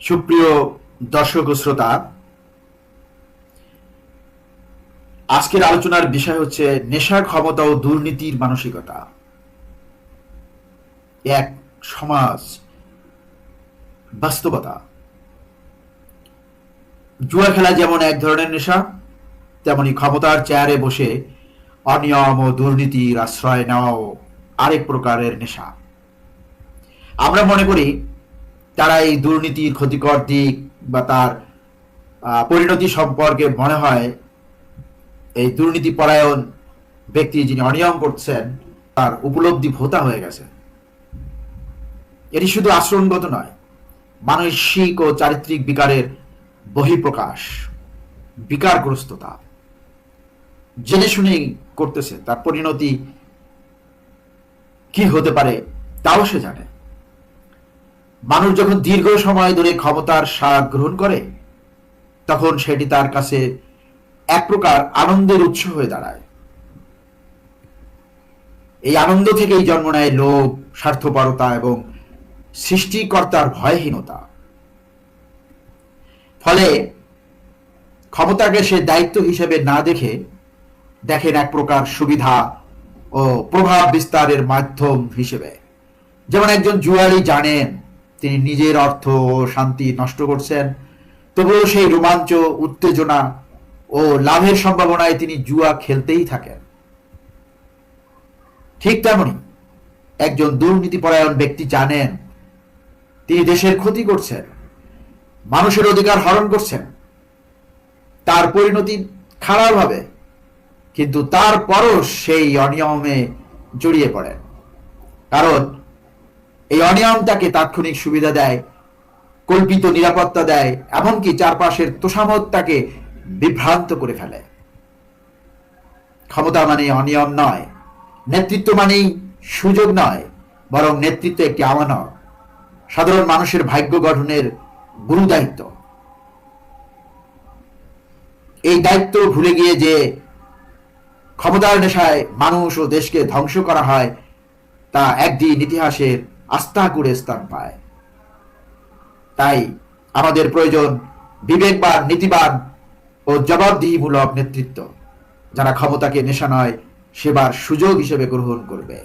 সুপ্রিয় দর্শক শ্রোতা, আজকের আলোচনার বিষয় হচ্ছে নেশার ক্ষমতা ও দুর্নীতির মানসিকতা। এক সমাজ বাস্তবতা। জুয়া খেলা যেমন এক ধরনের নেশা, তেমনি ক্ষমতার চেয়ারে বসে অনিয়ম ও দুর্নীতির আশ্রয় নেওয়াও আরেক প্রকারের নেশা। আমরা মনে করি তারা এই দুর্নীতির ক্ষতিকর দিক বা তার পরিণতি সম্পর্কে মনে হয় এই দুর্নীতি পরায়ণ ব্যক্তি যিনি অনিয়ম করছেন, তার উপলব্ধি ভোতা হয়ে গেছে। এটি শুধু আচরণগত নয়, মানসিক ও চারিত্রিক বিকারের বহিঃপ্রকাশ, বিকারগ্রস্ততা, জেনে শুনেই করতেছে, তার পরিণতি কি হতে পারে, তাও সে জানে। মানুষ যখন দীর্ঘ সময় ধরে ক্ষমতার স্বাদ গ্রহণ করে, তখন সেটি তার কাছে এক প্রকার আনন্দের উৎস হয়ে দাঁড়ায়। এই আনন্দ থেকেই জন্ম নেয় লোভ, স্বার্থপরতা এবং সৃষ্টিকর্তার ভয়হীনতা। ফলে ক্ষমতাকে সে দায়িত্ব হিসেবে না দেখে দেখেন এক প্রকার সুবিধা ও প্রভাব বিস্তারের মাধ্যম হিসেবে। যেমন একজন জুয়ারি জানেন তিনি নিজের অর্থ ও শান্তি নষ্ট করছেন। তবুও সেই রোমাঞ্চ, উত্তেজনা ও লাভের সম্ভাবনায় তিনি জুয়া খেলতেই থাকেন। ঠিক তেমনি একজন দুর্নীতিপরায়ণ ব্যক্তি জানেন, তিনি দেশের ক্ষতি করছেন, মানুষের অধিকার হরণ করছেন। তার পরিণতি খারাপ হবে, কিন্তু তারপরও সেই অনিয়মে জড়িয়ে পড়েন। কারণ এই অনিয়ম তাকে তাৎক্ষণিক সুবিধা দেয়, কল্পিত নিরাপত্তা দেয়, এমনকি চারপাশের তোষামত তাকে বিভ্রান্ত করে ফেলে। ক্ষমতা মানে অনিয়ম নয়, নেতৃত্ব মানেই সুযোগ নয়, বরং নেতৃত্ব একটি আমানত, সাধারণ মানুষের ভাগ্য গঠনের গুরু দায়িত্ব এই দায়িত্ব ভুলে গিয়ে যে ক্ষমতার নেশায় মানুষ ও দেশকে ধ্বংস করা হয়, তা একদিন ইতিহাসের আস্থা করে স্থান পায়। তাই আমাদের প্রয়োজন বিবেকবান, নীতিবান ও জবাবদিহিমূলক নেতৃত্ব, যারা ক্ষমতাকে নেশা নয় সেবার সুযোগ হিসেবে গ্রহণ করবে।